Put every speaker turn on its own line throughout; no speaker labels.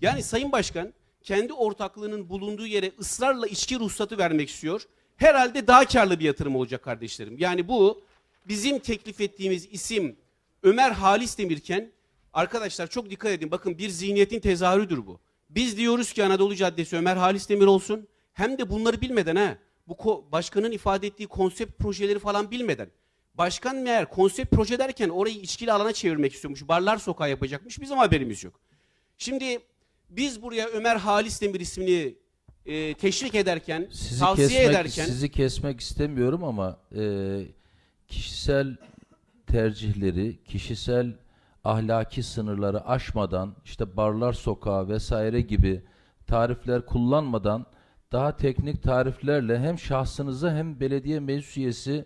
Yani Sayın Başkan kendi ortaklığının bulunduğu yere ısrarla içki ruhsatı vermek istiyor. Herhalde daha karlı bir yatırım olacak kardeşlerim. Yani bu bizim teklif ettiğimiz isim Ömer Halis Demirken arkadaşlar çok dikkat edin. Bakın bir zihniyetin tezahürüdür bu. Biz diyoruz ki Anadolu Caddesi Ömer Halis Demir olsun. Hem de bunları bilmeden ha. Bu başkanın ifade ettiği konsept projeleri falan bilmeden. Başkan meğer konsept proje derken orayı içkili alana çevirmek istiyormuş. Barlar sokağı yapacakmış. Bizim haberimiz yok. Şimdi biz buraya Ömer Halis Demir ismini e, teşvik ederken,
Sizi
tavsiye
kesmek,
ederken
sizi kesmek istemiyorum ama e, kişisel tercihleri, kişisel ahlaki sınırları aşmadan, işte barlar sokağı vesaire gibi tarifler kullanmadan daha teknik tariflerle hem şahsınıza hem belediye meclis üyesi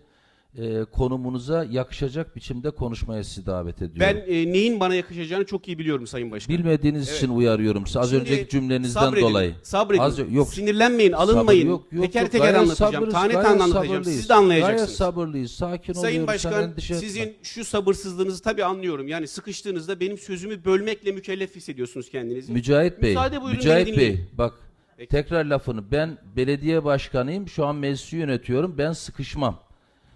e, konumunuza yakışacak biçimde konuşmaya sizi davet ediyorum.
ben e, neyin bana yakışacağını çok iyi biliyorum Sayın Başkan.
Bilmediğiniz için uyarıyorum size az
Şimdi
önceki cümlenizden
sabredin,
dolayı.
Sabredin.
Az- yok.
Sinirlenmeyin, alınmayın.
Sabır yok, yok,
teker
yok.
teker anlatacağım.
sabırız,
Tane tane anlatacağım. Siz de anlayacaksınız.
Gayet sabırlıyız. Sakin
Sayın
oluyoruz. sen
Başkan
endişe etme.
sizin şu sabırsızlığınızı tabii anlıyorum. Yani sıkıştığınızda benim sözümü bölmekle mükellef hissediyorsunuz kendinizi.
Mücahit Bey,
Müsaade buyurun,
Mücahit Bey bak
Peki.
tekrar lafını ben belediye başkanıyım şu an meclisi yönetiyorum ben sıkışmam.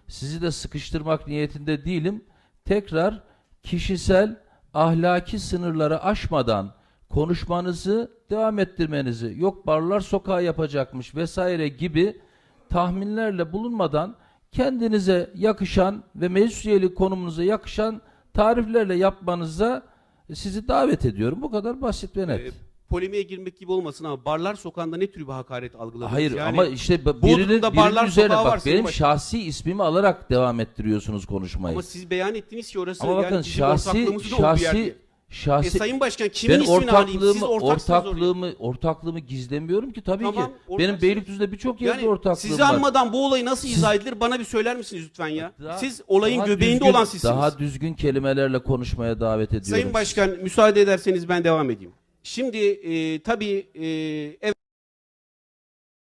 Sizi de sıkıştırmak niyetinde değilim. Tekrar kişisel ahlaki sınırları aşmadan konuşmanızı devam ettirmenizi yok barlar sokağı yapacakmış vesaire gibi tahminlerle bulunmadan kendinize yakışan ve meclis üyelik konumunuza yakışan tariflerle yapmanıza sizi davet ediyorum. Bu kadar basit ve net.
Ee, polemiğe girmek gibi olmasın ama barlar sokağında ne tür bir hakaret algıladınız?
Hayır
Yani
ama işte birinin, birinin
barlar
üzerine
var
bak
Sayın
benim
Başkan.
şahsi ismimi alarak devam ettiriyorsunuz konuşmayı.
ama siz beyan ettiniz ki orası
Ama
yani
bakın
bizim
şahsi
yer diye.
şahsi şahsi
E, Sayın Başkan kimin
ben
ismini alayım? Siz
ortaklığımı
oraya.
ortaklığımı ortaklığımı gizlemiyorum ki tabii
Tamam,
ki.
ortaksınız.
Benim Beylikdüzü'nde birçok yerde
Yani
ortaklığım
sizi
var.
anmadan bu olayı nasıl izah edilir bana bir söyler misiniz lütfen ya?
Daha-
Siz olayın
daha
göbeğinde
düzgün-
olan sizsiniz.
Daha düzgün kelimelerle konuşmaya davet ediyorum.
Sayın Başkan müsaade ederseniz ben devam edeyim. Şimdi e, tabii e, evet